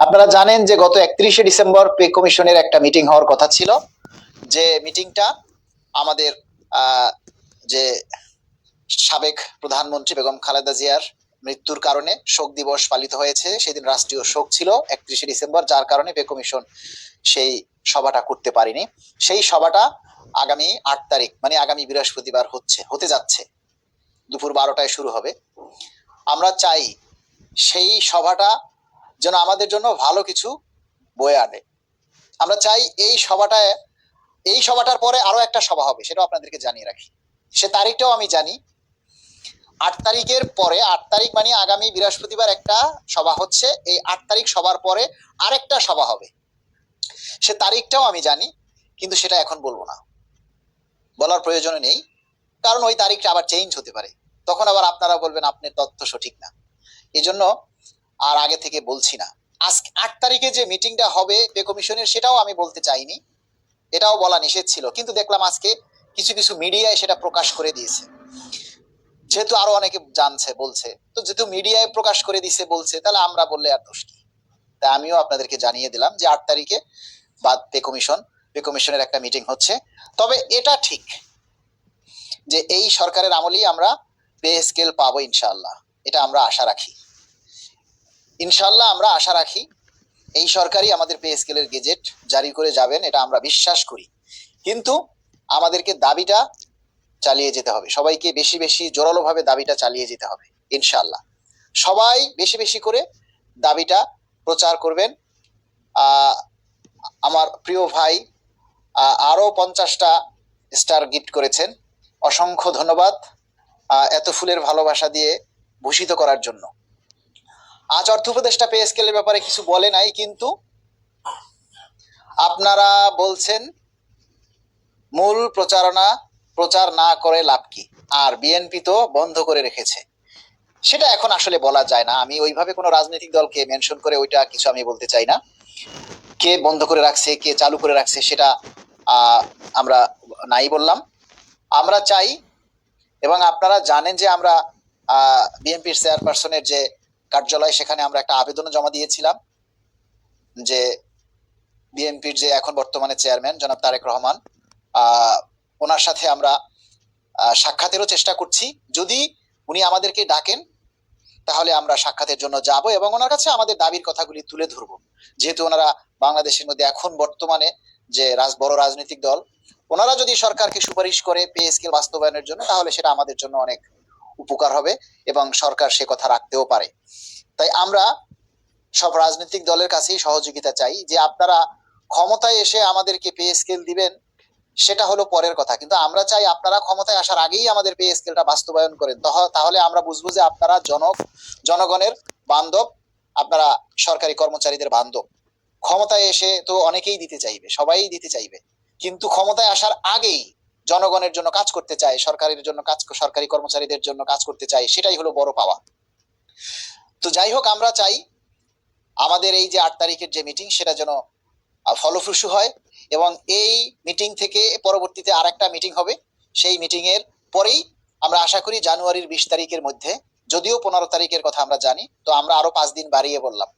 আপনারা জানেন যে গত একত্রিশে ডিসেম্বর পে কমিশনের একটা মিটিং হওয়ার কথা ছিল। যে মিটিংটা আমাদের যে সাবেক প্রধানমন্ত্রী বেগম খালেদা জিয়ার মৃত্যুর কারণে শোক দিবস পালিত হয়েছে, সেদিন রাষ্ট্রীয় শোক ছিল একত্রিশে ডিসেম্বর, যার কারণে পে কমিশন সেই সভাটা করতে পারিনি। সেই সভাটা আগামী আট তারিখ মানে আগামী বৃহস্পতিবার হচ্ছে, হতে যাচ্ছে। দুপুর বারোটায় শুরু হবে। আমরা চাই সেই সভাটা যেন আমাদের জন্য ভালো কিছু বয়ে আনে। আমরা চাই এই সভাটায়, এই সভাটার পরে আরও একটা সভা হবে, সেটাও আপনাদেরকে জানিয়ে রাখি। সে তারিখটাও আমি জানি। আট তারিখের পরে, আট তারিখ মানে আগামী বৃহস্পতিবার একটা সভা হচ্ছে, এই আট তারিখ সবার পরে আরেকটা সভা হবে। সে তারিখটাও আমি জানি, কিন্তু সেটা এখন বলব না। বলার প্রয়োজন নেই, কারণ ওই তারিখটা আবার চেঞ্জ হতে পারে। তখন আবার আপনারা বলবেন, আপনার তথ্য সঠিক না। এজন্য জন্য আর আগে থেকে বলছি না। আজকে আট তারিখে যে মিটিংটা হবে পে কমিশনের সেটাও আমি বলতে চাইনি। এটাও বলা নিষেধ ছিল। কিন্তু দেখলাম আজকে কিছু কিছু মিডিয়ায় সেটা প্রকাশ করে দিয়েছে। যেহেতু আরও অনেকে জানছে, বলছে। তো যেহেতু মিডিয়ায় প্রকাশ করে দিছে বলছে, তাহলে আমরা বললে আর দোষ কি? তাই আমিও আপনাদেরকে জানিয়ে দিলাম যে আট তারিখে বাদ পে কমিশন পে কমিশনের একটা মিটিং হচ্ছে। তবে এটা ঠিক যে এই সরকারের আমলেই আমরা পে স্কেল পাবো ইনশাআল্লাহ। এটা আমরা আশা রাখি। ইনশাআল্লাহ আমরা আশা রাখি এই সরকারই আমাদের পে স্কেলের গেজেট জারি করে যাবেন এটা আমরা বিশ্বাস করি। কিন্তু আমাদেরকে দাবিটা চালিয়ে যেতে হবে। সবাইকে বেশি বেশি জোরালোভাবে দাবিটা চালিয়ে যেতে হবে ইনশাল্লাহ সবাই বেশি বেশি করে দাবিটা প্রচার করবেন। আমার প্রিয় ভাই আহ, আরও পঞ্চাশটা স্টার গিফট করেছেন। অসংখ্য ধন্যবাদ এত ফুলের ভালোবাসা দিয়ে ভূষিত করার জন্য। আজ অর্থ উপদেষ্টা পে স্কেলের ব্যাপারে কিছু বলে নাই, কিন্তু আপনারা বলছেন, মূল প্রচারণা, প্রচার না করে লাভ কি? আর বিএনপি তো বন্ধ করে রেখেছে। সেটা এখন আসলে বলা যায় না। আমি ওইভাবে কোনো রাজনৈতিক দলকে মেনশন করে ওইটা কিছু আমি বলতে চাই না। কে বন্ধ করে রাখছে, কে চালু করে রাখছে, সেটা আমরা নাই বললাম। আমরা চাই, এবং আপনারা জানেন যে আমরা বিএনপির চেয়ারপারসনের যে কার্যালয় সেখানে আমরা একটা আবেদনও জমা দিয়েছিলাম যে বিএনপির যে এখন বর্তমানে চেয়ারম্যান জনাব তারেক রহমান ওনার সাথে আমরা সাক্ষাতেরও চেষ্টা করছি। যদি উনি আমাদেরকে ডাকেন, তাহলে আমরা সাক্ষাতের জন্য যাব এবং ওনার কাছে আমাদের দাবির কথাগুলি তুলে ধরব। যেহেতু ওনারা বাংলাদেশের মধ্যে এখন বর্তমানে যে রাজ, বড় রাজনৈতিক দল, ওনারা যদি সরকারকে সুপারিশ করে, পে স্কেল বাস্তবায়নের জন্য, তাহলে সেটা আমাদের জন্য অনেক উপকার হবে এবং সরকার সে কথা রাখতেও পারে। তাই আমরা সব রাজনৈতিক দলের কাছেই সহযোগিতা চাই যে আপনারা ক্ষমতায় এসে আমাদেরকে পে স্কেল দিবেন, সেটা হলো পরের কথা। কিন্তু আমরা চাই আপনারা ক্ষমতায় আসার আগেই আমাদের পে স্কেলটা বাস্তবায়ন করেন। তহ- তাহলে আমরা বুঝব যে আপনারা জনক, জনগণের বান্ধব, আপনারা সরকারি কর্মচারীদের বান্ধব। ক্ষমতায় এসে তো অনেকেই দিতে চাইবে সবাই দিতে চাইবে। কিন্তু ক্ষমতায় আসার আগেই জনগণের জন্য কাজ করতে চায়, সরকারের জন্য কাজ, সরকারি কর্মচারীদের জন্য কাজ করতে চায়, সেটাই হলো বড় পাওয়া তো যাই হোক, আমরা চাই আমাদের এই যে আট তারিখের যে মিটিং সেটা যেন ফলপ্রসূ হয় এবং এই মিটিং থেকে পরবর্তীতে আর একটা মিটিং হবে। সেই মিটিং এর পরেই আমরা আশা করি জানুয়ারির বিশ তারিখের মধ্যে, যদিও পনেরো তারিখের কথা আমরা জানি, তো আমরা আরও পাঁচ দিন বাড়িয়ে বললাম।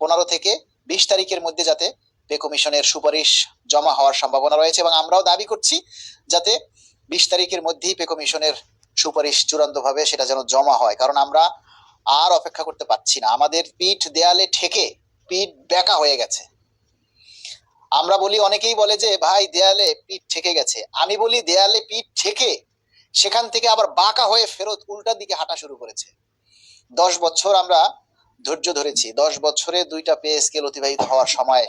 পনেরো থেকে বিশ তারিখের মধ্যে যাতে পে কমিশনের সুপারিশ জমা হওয়ার সম্ভাবনা রয়েছে এবং আমরাও দাবি করছি যাতে বিশ তারিখের মধ্যেই পে কমিশনের সুপারিশ চূড়ান্তভাবে সেটা যেন জমা হয়। কারণ আমরা আর অপেক্ষা করতে পারছি না। আমাদের পিঠ দেয়ালে ঠেকে পিঠ বেঁকা হয়ে গেছে। আমরা বলি, অনেকেই বলে যে, ভাই, দেয়ালে পিঠ ঠেকে গেছে। আমি বলি, দেয়ালে পিঠ ঠেকে সেখান থেকে আবার বাঁকা হয়ে ফেরত উল্টার দিকে হাঁটা শুরু করেছে। দশ বছর আমরা ধৈর্য ধরেছি। দশ বছরে দুইটা পে স্কেল অতিবাহিত হওয়ার সময়